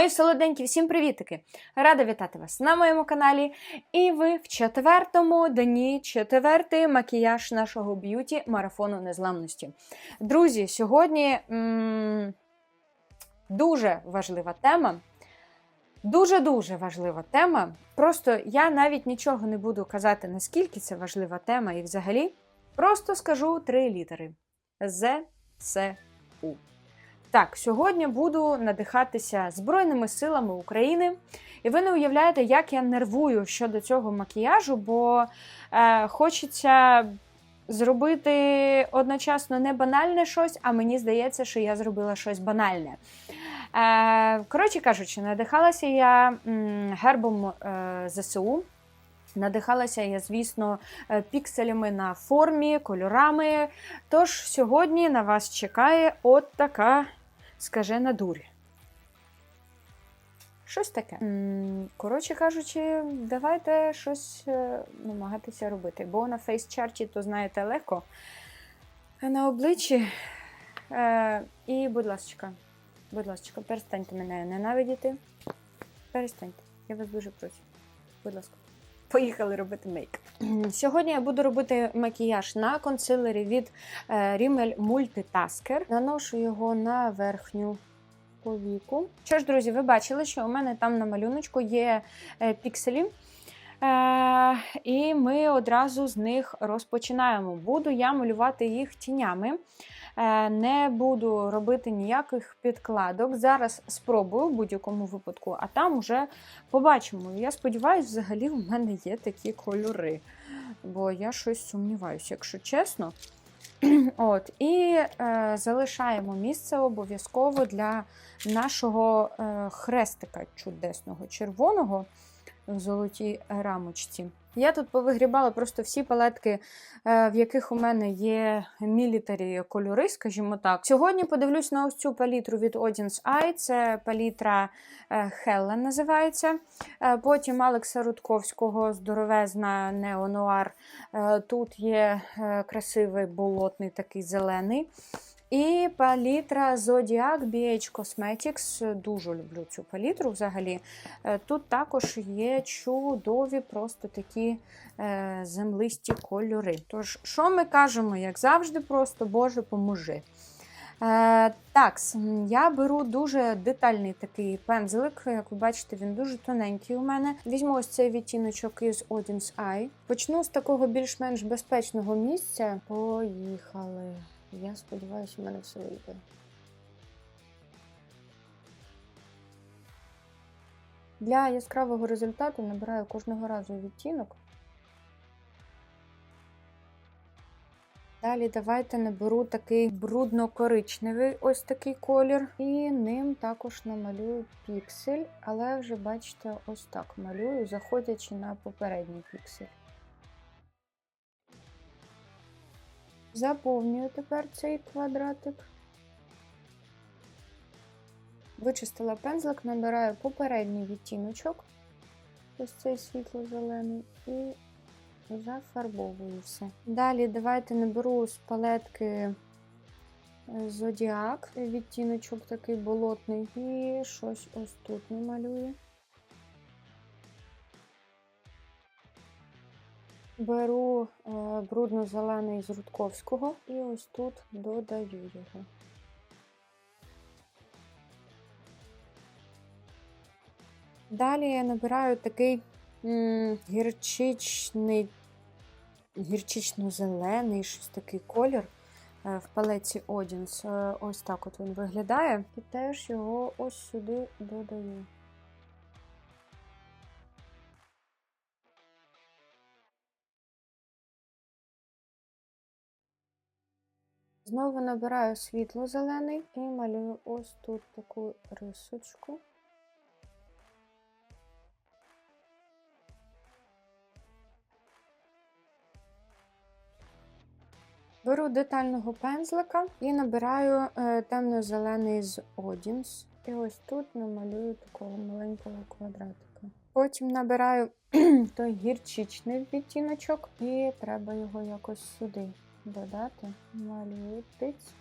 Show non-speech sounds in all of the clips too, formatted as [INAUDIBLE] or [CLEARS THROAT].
Мої солоденькі, всім привітики! Рада вітати вас на моєму каналі. І ви в четвертому дні, четвертий макіяж нашого б'юті марафону незламності. Друзі, сьогодні м- дуже важлива тема. Дуже-дуже важлива тема. Просто я навіть нічого не буду казати, наскільки це важлива тема, і взагалі просто скажу три літери: З, С, У. Так, сьогодні буду надихатися Збройними силами України. І ви не уявляєте, як я нервую щодо цього макіяжу, бо е, хочеться зробити одночасно не банальне щось, а мені здається, що я зробила щось банальне. Е, коротше кажучи, надихалася я м, гербом е, ЗСУ. Надихалася я, звісно, е, пікселями на формі, кольорами. Тож сьогодні на вас чекає от така скажена дурь. Щось таке. Коротше кажучи, давайте щось е, намагатися робити. Бо на фейс-чарті, то знаєте, легко. А на обличчі. Е, і, будь ласка, будь ласка, перестаньте мене ненавидіти. Перестаньте. Я вас дуже прошу. Будь ласка. Поїхали робити мейк. Сьогодні я буду робити макіяж на консилері від е, Rimmel Multitasker. Наношу його на верхню повіку. Що ж, друзі, ви бачили, що у мене там на малюночку є е, пікселі. Е, і ми одразу з них розпочинаємо. Буду я малювати їх тінями. Е, Не буду робити ніяких підкладок. Зараз спробую в будь-якому випадку, а там уже побачимо. Я сподіваюся, взагалі в мене є такі кольори. Бо я щось сумніваюся, якщо чесно. [CLEARS THROAT] От, І е, залишаємо місце обов'язково для нашого е, хрестика чудесного червоного в золотій рамочці. Я тут повигрібала просто всі палетки, е, в яких у мене є мілітарі кольори, скажімо так. Сьогодні подивлюсь на ось цю палітру від Audience Eye. Це палітра е, називається. Е, Потім Алекса Рудковського здоровезна неонуар. Тут є красивий болотний такий зелений. І палітра Zodiac BH Cosmetics. Дуже люблю цю палітру взагалі. Е, Тут також є чудові просто такі е, землисті кольори. Тож, що ми кажемо, як завжди, просто Боже, поможи. Е, так, я беру дуже детальний такий пензлик. Як ви бачите, він дуже тоненький у мене. Візьму ось цей відтіночок із Audience Eye. Почну з такого більш-менш безпечного місця. Поїхали. Я сподіваюся, у мене все вийде. Для яскравого результату набираю кожного разу відтінок. Далі давайте наберу такий брудно-коричневий ось такий колір. І ним також намалюю піксель, але вже бачите, ось так малюю, заходячи на попередній піксель. Заповнюю тепер цей квадратик. Вичистила пензлик, набираю попередній відтіночок, ось цей світло-зелений, і зафарбовую все. Далі давайте наберу з палетки Зодіак, відтіночок такий болотний, і щось ось тут намалюю. Беру е, брудно-зелений з Рудковського і ось тут додаю його. Далі я набираю такий м, гірчичний, гірчично-зелений, щось такий колір е, в палеці Одінс. Е, ось так от він виглядає. І теж його ось сюди додаю. Знову набираю світло-зелений і малюю ось тут таку рисочку. Беру детального пензлика і набираю е, темно-зелений з Одінс. І ось тут намалюю такого маленького квадратика. Потім набираю [CLEARS THROAT] той гірчичний відтіночок, і треба його якось сюди додати, малюю тиць.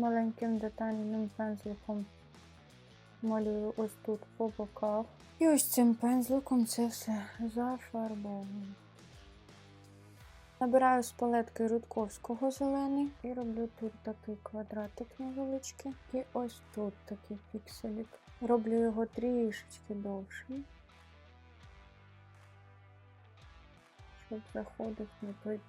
маленьким детальним пензликом малюю ось тут по боках. І ось цим пензликом це все зафарбовую. Набираю з палетки Рудковського зелений і роблю тут такий квадратик невеличкий. І ось тут такий пікселік. Роблю його трішечки довшим, щоб заходив на той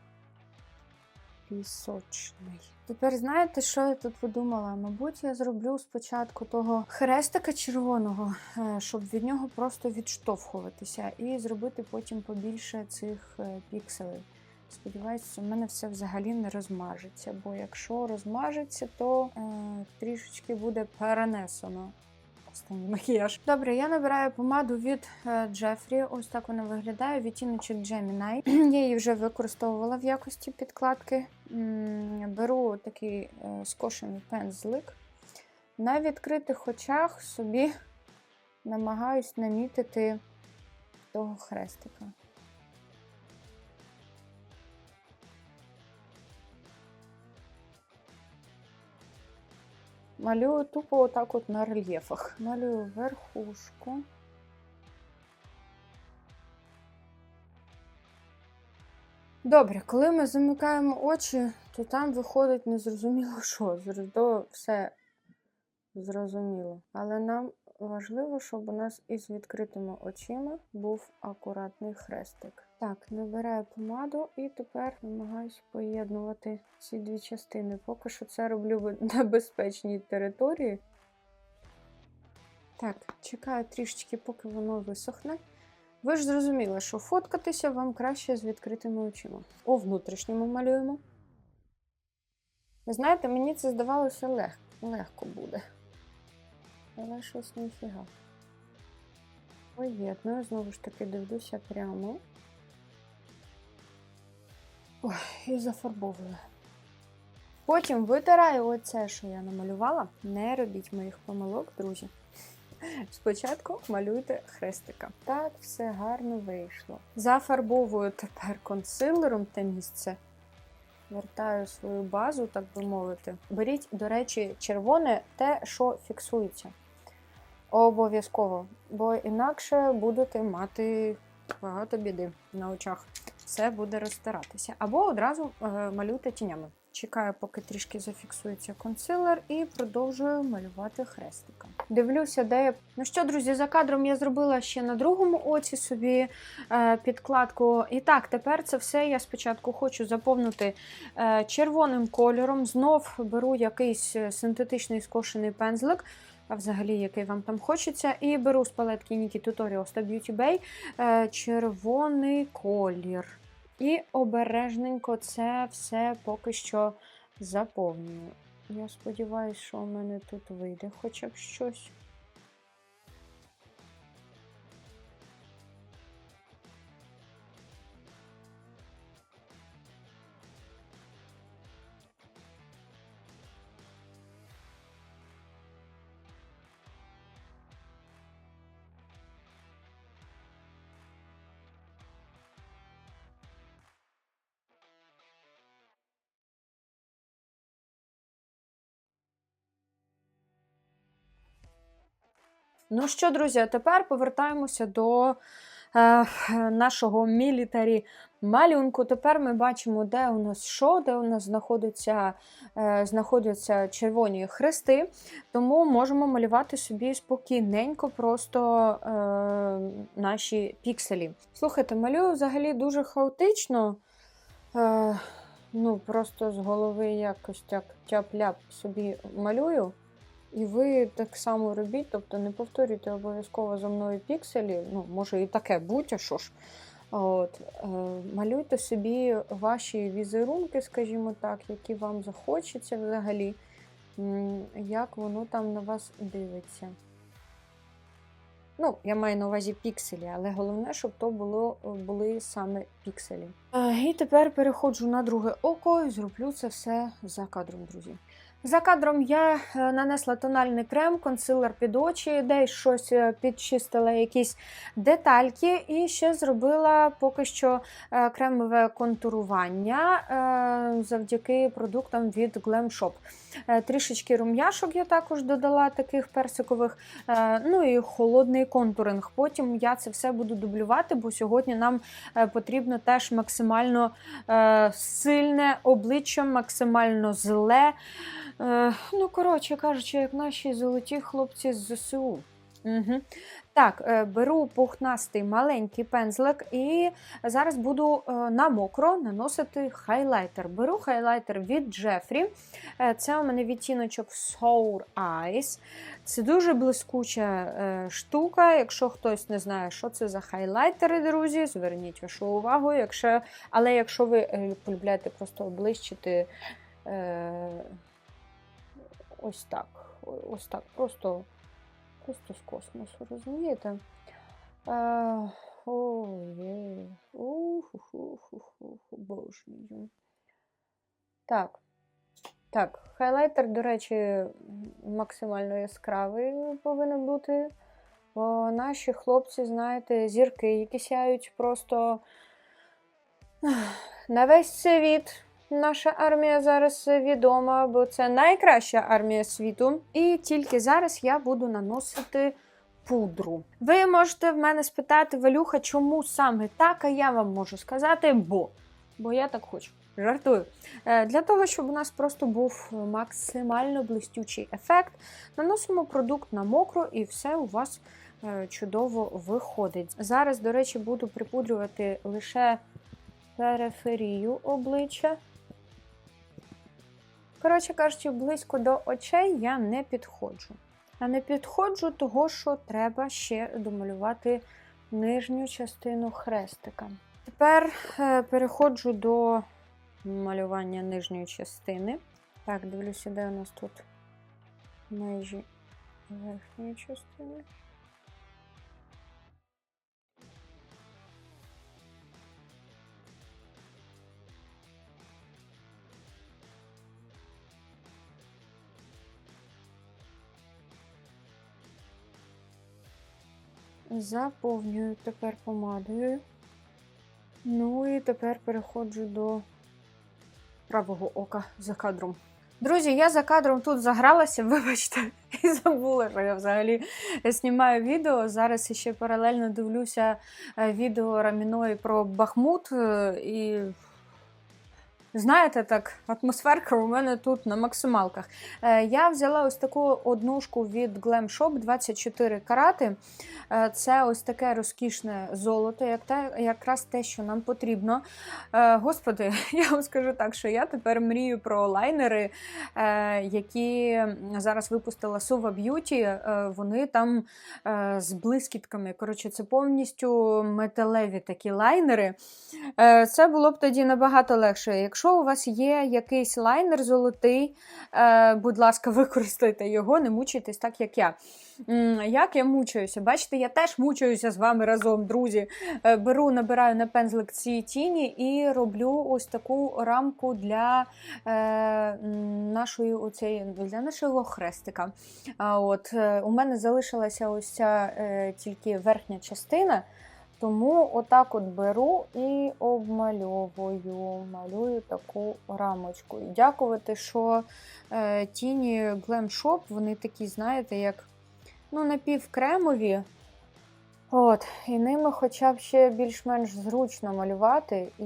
пісочний. Тепер знаєте, що я тут подумала? Мабуть, я зроблю спочатку того хрестика червоного, е, щоб від нього просто відштовхуватися, і зробити потім побільше цих е, пікселей. Сподіваюся, у мене все взагалі не розмажеться, бо якщо розмажеться, то е, трішечки буде перенесено. Останній макіяж. Добре, я набираю помаду від е, Джефрі. Ось так вона виглядає. Відтіночок Gemini. [CLEARS THROAT] я її вже використовувала в якості підкладки. Беру такий е, скошений пензлик. На відкритих очах собі намагаюсь намітити того хрестика. Малюю тупо отак от на рельєфах. Малюю верхушку. Добре, коли ми замикаємо очі, то там виходить незрозуміло [LAUGHS] що. Зр- То все зрозуміло. Але нам важливо, щоб у нас із відкритими очима був акуратний хрестик. Так, набираю помаду і тепер намагаюся поєднувати ці дві частини. Поки що це роблю [LAUGHS] на безпечній території. Так, чекаю трішечки, поки воно висохне. Ви ж зрозуміли, що фоткатися вам краще з відкритими очима. У внутрішньому малюємо. Ви знаєте, мені це здавалося лег... легко буде. Але щось ніфіга. Поєдную, знову ж таки дивлюся прямо. Ой, і зафарбовую. Потім витираю оце, що я намалювала. Не робіть моїх помилок, друзі. Спочатку малюйте хрестика. Так, все гарно вийшло. Зафарбовую тепер консилером те місце. Вертаю свою базу, так би мовити. Беріть, до речі, червоне те, що фіксується. Обов'язково, бо інакше будете мати багато біди на очах. Все буде розтиратися. Або одразу е, малюйте тінями. Чекаю, поки трішки зафіксується консилер, і продовжую малювати хрестика. Дивлюся, де я. Ну що, друзі, за кадром я зробила ще на другому оці собі е, підкладку. І так, тепер це все я спочатку хочу заповнити е, червоним кольором. Знов беру якийсь е, синтетичний скошений пензлик. А взагалі, який вам там хочеться, і беру з палетки Niki Tutorials та Beauty Bay е, червоний колір. І обережненько це все поки що заповнюю. Я сподіваюся, що у мене тут вийде хоча б щось. Ну що, друзі, а тепер повертаємося до е, нашого мілітарі малюнку. Тепер ми бачимо, де у нас що, де у нас знаходяться, е, знаходяться червоні хрести, тому можемо малювати собі спокійненько просто е, наші пікселі. Слухайте, малюю взагалі дуже хаотично. Е, ну, просто з голови якось так тяп-ляп собі малюю. І ви так само робіть, тобто не повторюйте обов'язково за мною пікселі. Ну, може і таке будь, а що ж. От, е, малюйте собі ваші візерунки, скажімо так, які вам захочеться взагалі, як воно там на вас дивиться. Ну, я маю на увазі пікселі, але головне, щоб то було, були саме пікселі. Е, І тепер переходжу на друге око і зроблю це все за кадром, друзі. За кадром я е, нанесла тональний крем, консилер під очі, десь щось е, підчистила, якісь детальки, і ще зробила поки що е, кремове контурування завдяки продуктам від Glam Shop. Трішечки рум'яшок я також додала таких персикових, ну і холодний контуринг. Потім я це все буду дублювати, бо сьогодні нам потрібно теж максимально сильне обличчя, максимально зле. Е, ну, коротше кажучи, як наші золоті хлопці з ЗСУ. Угу. Так, е, беру пухнастий маленький пензлик і зараз буду е, на мокро наносити хайлайтер. Беру хайлайтер від. Е, Це у мене відтіночок Sour Eyes. Це дуже блискуча штука. Якщо хтось не знає, що це за хайлайтери, друзі, зверніть вашу увагу. Якщо... Але якщо ви полюбляєте просто облищити. Ось так. Ось так. Просто, просто з космосу, розумієте? Е, о, є. Уху-ху-ху-ху, боже мій. Так. Так, хайлайтер, до речі, максимально яскравий повинен бути. Бо наші хлопці, знаєте, зірки, які сяють просто на весь світ. Наша армія зараз відома, бо це найкраща армія світу. І тільки зараз я буду наносити пудру. Ви можете в мене спитати, Валюха, чому саме так, а я вам можу сказати, бо. Бо я так хочу. Жартую. Е, Для того, щоб у нас просто був максимально блистючий ефект, наносимо продукт на мокро і все у вас е, чудово виходить. Зараз, до речі, буду припудрювати лише периферію обличчя. Коротше кажучи, близько до очей я не підходжу. А не підходжу того, що треба ще домалювати нижню частину хрестика. Тепер е, переходжу до малювання нижньої частини. Так, дивлюся, де у нас тут межі верхньої частини. Заповнюю тепер помадою. Ну і тепер переходжу до правого ока за кадром. Друзі, я за кадром тут загралася, [LAUGHS] вибачте, і забула, що я взагалі знімаю відео. Зараз ще паралельно дивлюся е, відео Раміної про Бахмут. е, І знаєте, так, атмосферка у мене тут на максималках. Е, Я взяла ось таку однушку від Glam Shop 24 карати. Е, Це ось таке розкішне золото, як те, якраз те, що нам потрібно. Е, Господи, [LAUGHS] я вам скажу так, що я тепер мрію про лайнери, які зараз випустила Suva Beauty. Вони там з блискітками. Коротше, це повністю металеві такі лайнери. Це було б тоді набагато легше. Якщо у вас є якийсь лайнер золотий, е, будь ласка, [LAUGHS] використайте його, не мучайтесь так, як я. Як я мучаюся? Бачите, я теж мучаюся з вами разом, друзі. Е, Беру, набираю на пензлик ці тіні і роблю ось таку рамку для е, нашої оцеї, для нашого хрестика. От у мене залишилася ось ця тільки верхня частина. Тому отак от беру і обмальовую, малюю таку рамочку. І дякувати, що е, тіні Glam Shop, вони такі, знаєте, як ну, напівкремові. От, і ними хоча б ще більш-менш зручно малювати, і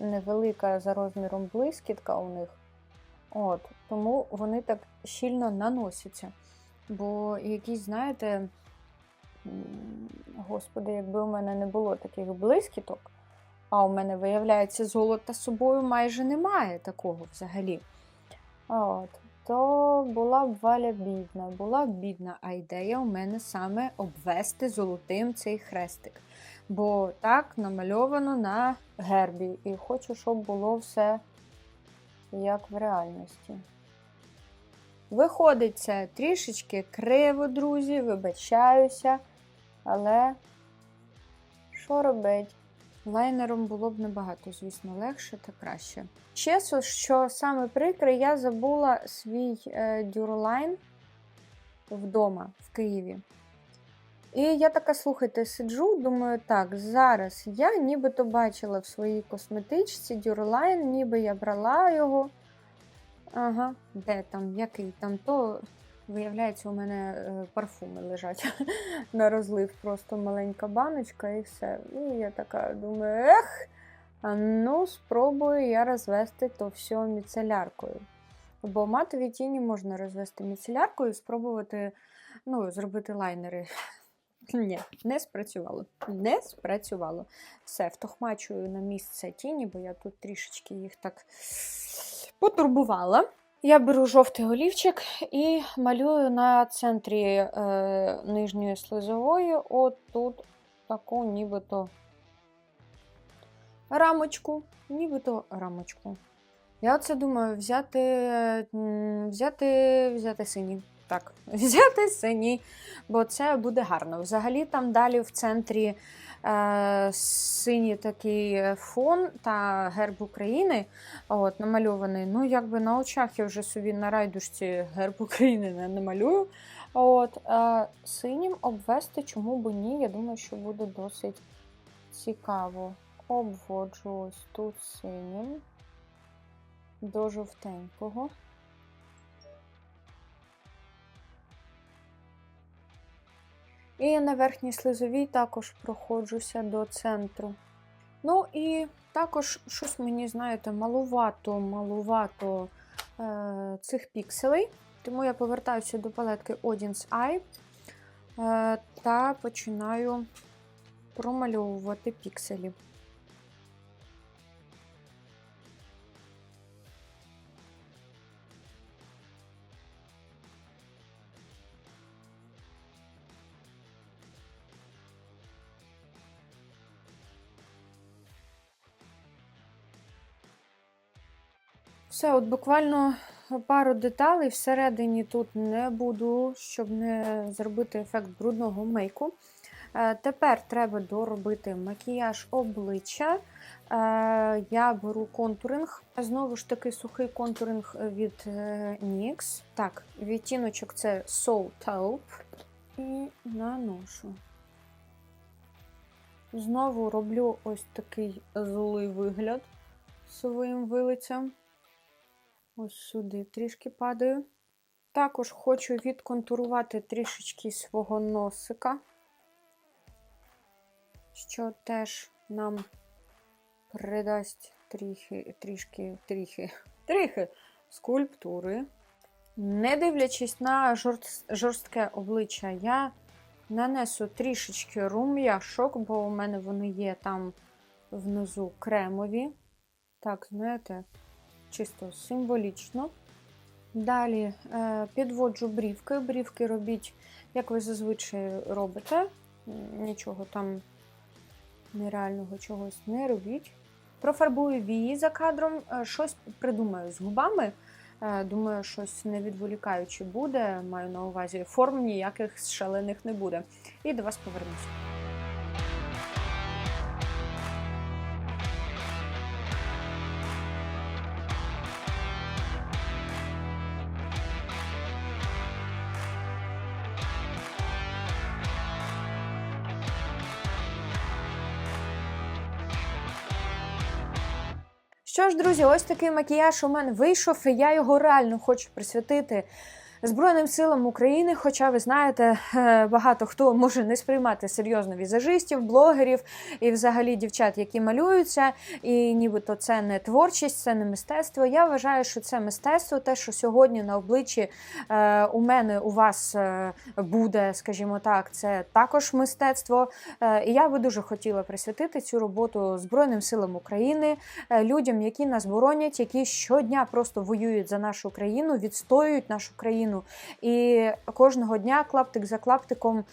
невелика за розміром блискітка у них. От, тому вони так щільно наносяться. Бо якісь, знаєте, господи, якби у мене не було таких блискіток, а у мене, виявляється, золота з собою майже немає такого взагалі. От, то була б валя бідна, була б бідна, а ідея у мене саме обвести золотим цей хрестик. Бо так намальовано на гербі. І хочу, щоб було все як в реальності. Виходить це трішечки криво, друзі, вибачаюся, але що робить? Лайнером було б набагато, звісно, легше та краще. Чесно, що саме прикре, я забула свій е, дюролайн вдома в Києві. І я така, слухайте, сиджу, думаю, так, зараз я нібито бачила в своїй косметичці дюролайн, ніби я брала його. Ага, де там, який там, то, виявляється, у мене е, парфуми лежать [LAUGHS] на розлив, просто маленька баночка і все. І я така думаю, ех, ну спробую я розвести то все міцеляркою. Бо матові тіні можна розвести міцеляркою і спробувати ну, зробити лайнери. [LAUGHS] Ні, не спрацювало. Не спрацювало. Все, втохмачую на місце тіні, бо я тут трішечки їх так потурбувала. Я беру жовтий олівчик і малюю на центрі е, нижньої слизової, от тут таку нібито рамочку. Нібито рамочку. Я оце думаю взяти, взяти, взяти синій. Так, [LAUGHS] взяти синій, бо це буде гарно. Взагалі там далі в центрі е, синій такий фон та герб України от, намальований. Ну, якби на очах я вже собі на райдушці герб України не намалюю. От, е, синім обвести, чому б ні, я думаю, що буде досить цікаво. Обводжу ось тут синім до жовтенького. І на верхній слизовій також проходжуся до центру. Ну і також щось мені, знаєте, малувато, малувато е, цих пікселей. Тому я повертаюся до палетки Audience Eye е, та починаю промальовувати пікселі. Все, от буквально пару деталей всередині тут не буду, щоб не зробити ефект брудного мейку. Е, Тепер треба доробити макіяж обличчя. Е, Я беру контуринг. Знову ж таки, сухий контуринг від е, NYX. Так, відтіночок це Soul Taupe. І наношу. Знову роблю ось такий злий вигляд своїм вилицям. Ось сюди трішки падаю. Також хочу відконтурувати трішечки свого носика, що теж нам придасть трішки, трішки, трішки, трішки скульптури. Не дивлячись на жорст, жорстке обличчя, я нанесу трішечки рум'яшок, бо у мене вони є там внизу кремові. Так, знаєте, чисто символічно. Далі е, підводжу брівки. Брівки робіть, як ви зазвичай робите. Нічого там нереального чогось не робіть. Профарбую вії за кадром, е, щось придумаю з губами. Е, Думаю, щось не відволікаюче буде. Маю на увазі форм ніяких шалених не буде. І до вас повернуся. Ж, друзі, ось такий макіяж у мене вийшов, я його реально хочу присвятити Збройним силам України. Хоча ви знаєте, е, багато хто може не сприймати серйозно візажистів, блогерів і взагалі дівчат, які малюються, і нібито це не творчість, це не мистецтво. Я вважаю, що це мистецтво, те, що сьогодні на обличчі е, у мене у вас е, буде, скажімо так, це також мистецтво. І я би дуже хотіла присвятити цю роботу Збройним силам України, людям, які нас боронять, які щодня просто воюють за нашу країну, відстоюють нашу країну. І кожного дня клаптик за клаптиком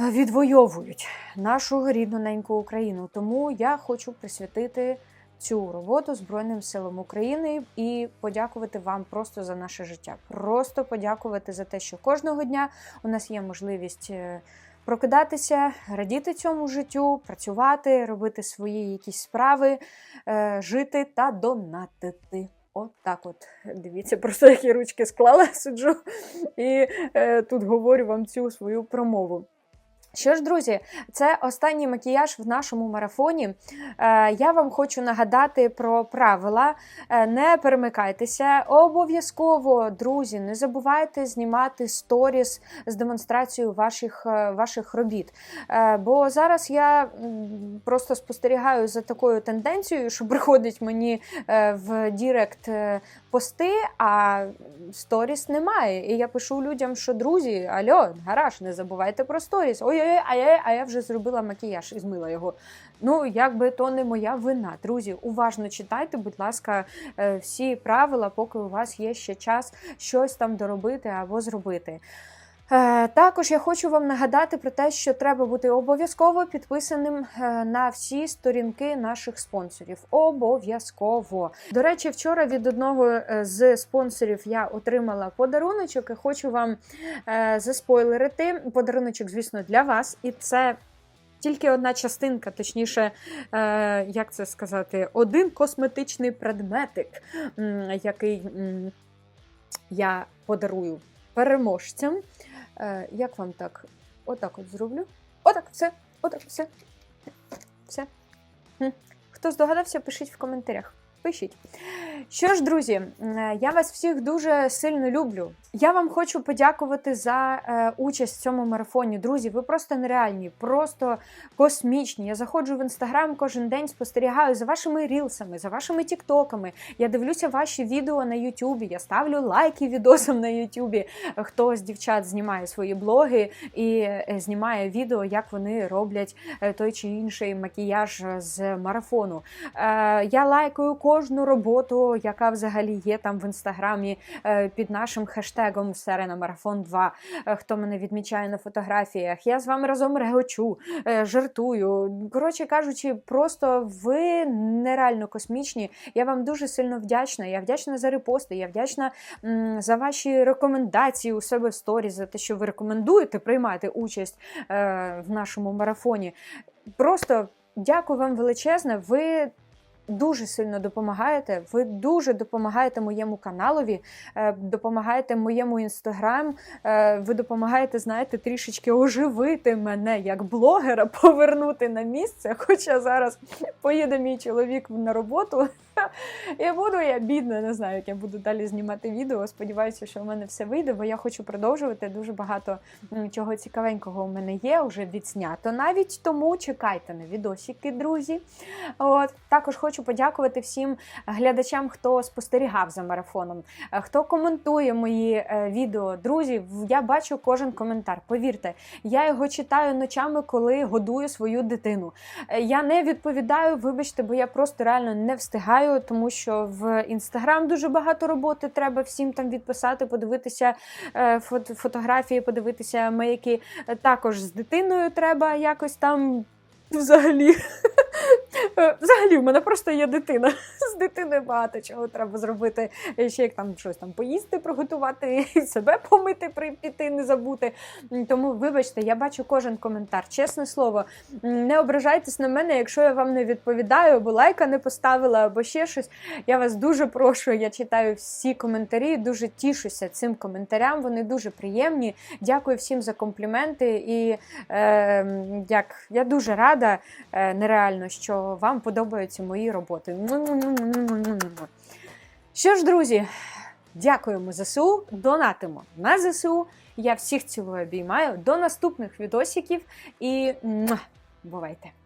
е, відвоюють нашу рідну неньку Україну. Тому я хочу присвятити цю роботу Збройним силам України і подякувати вам просто за наше життя. Просто подякувати за те, що кожного дня у нас є можливість. е, прокидатися, радіти цьому життю, працювати, робити свої якісь справи, е, жити та донатити. От так от. Дивіться, просто які ручки склала, [LAUGHS] сиджу і е, тут говорю вам цю свою промову. Що ж, друзі, це останній макіяж в нашому марафоні. Е, я вам хочу нагадати про правила. Е, не перемикайтеся. Обов'язково, друзі, не забувайте знімати сторіс з демонстрацією ваших, е, ваших робіт. Бо зараз я просто спостерігаю за такою тенденцією, що приходить мені в Дірект пости, а сторіс немає. І я пишу людям, що друзі, альо, гараж, не забувайте про сторіс. Ой-ой, а я, а я вже зробила макіяж і змила його. Ну, якби то не моя вина. Друзі, уважно читайте, будь ласка, е, всі правила, поки у вас є ще час щось там доробити або зробити. Е, Також я хочу вам нагадати про те, що треба бути обов'язково підписаним е, на всі сторінки наших спонсорів. Обов'язково. До речі, вчора від одного е, з спонсорів я отримала подаруночок і хочу вам заспойлерити. Подаруночок, звісно, для вас, і це. Тільки одна частинка, точніше, як це сказати, один косметичний предметик, який я подарую переможцям. Е, як вам так? Отак от зроблю. Отак, все, отак, все. Все. Хто здогадався, пишіть в коментарях. Пишіть. Що ж, друзі, я вас всіх дуже сильно люблю. Я вам хочу подякувати за е, участь в цьому марафоні. Друзі, ви просто нереальні, просто космічні. Я заходжу в інстаграм кожен день, спостерігаю за вашими рілсами, за вашими тіктоками. Я дивлюся ваші відео на Ютубі. Я ставлю лайки відосам на Ютубі. Хто з дівчат знімає свої блоги і е, знімає відео, як вони роблять е, той чи інший макіяж з марафону. Е, Я лайкаю кожну роботу, яка взагалі є там в інстаграмі е, під нашим хештегом Серена Марафон 2. Е, Хто мене відмічає на фотографіях. Я з вами разом регочу, е, жартую. Коротше кажучи, просто ви нереально космічні. Я вам дуже сильно вдячна. Я вдячна за репости, я вдячна за ваші рекомендації у себе в сторі, за те, що ви рекомендуєте приймати участь е, в нашому марафоні. Просто дякую вам величезне. Ви дуже сильно допомагаєте. Ви дуже допомагаєте моєму каналові, е, допомагаєте моєму інстаграм. е, Ви допомагаєте, знаєте, трішечки оживити мене як блогера, [LAUGHS] повернути на місце. Хоча зараз поїде мій чоловік на роботу. І буду я бідна, не знаю, як я буду далі знімати відео. Сподіваюся, що в мене все вийде, бо я хочу продовжувати. Дуже багато чого цікавенького у мене є, вже відснято навіть. Тому чекайте на відосики, друзі. От також хочу подякувати всім глядачам, хто спостерігав за марафоном, е, хто коментує мої е, відео. Друзі, я бачу кожен коментар. Повірте, я його читаю ночами, коли годую свою дитину. Е, Я не відповідаю, вибачте, бо я просто реально не встигаю, тому що в інстаграм дуже багато роботи. Треба всім там відписати, подивитися е, фото- фотографії, подивитися мейки. Е, Також з дитиною треба якось там. Взагалі, Е, взагалі, в мене просто є дитина. [LAUGHS] З дитиною багато чого треба зробити. Е, Ще як там щось там поїсти, приготувати, [LAUGHS] себе помити, при- піти, не забути. Тому, вибачте, я бачу кожен коментар. Чесне слово, не ображайтесь на мене, якщо я вам не відповідаю, або лайка не поставила, або ще щось. Я вас дуже прошу. Я читаю всі коментарі, дуже тішуся цим коментарям. Вони дуже приємні. Дякую всім за компліменти. І е, як я дуже рада, е, нереально, що вам подобаються мої роботи. Що ж, друзі, дякуємо ЗСУ, донатимо на ЗСУ. Я всіх цілую обіймаю. До наступних відосиків і бувайте!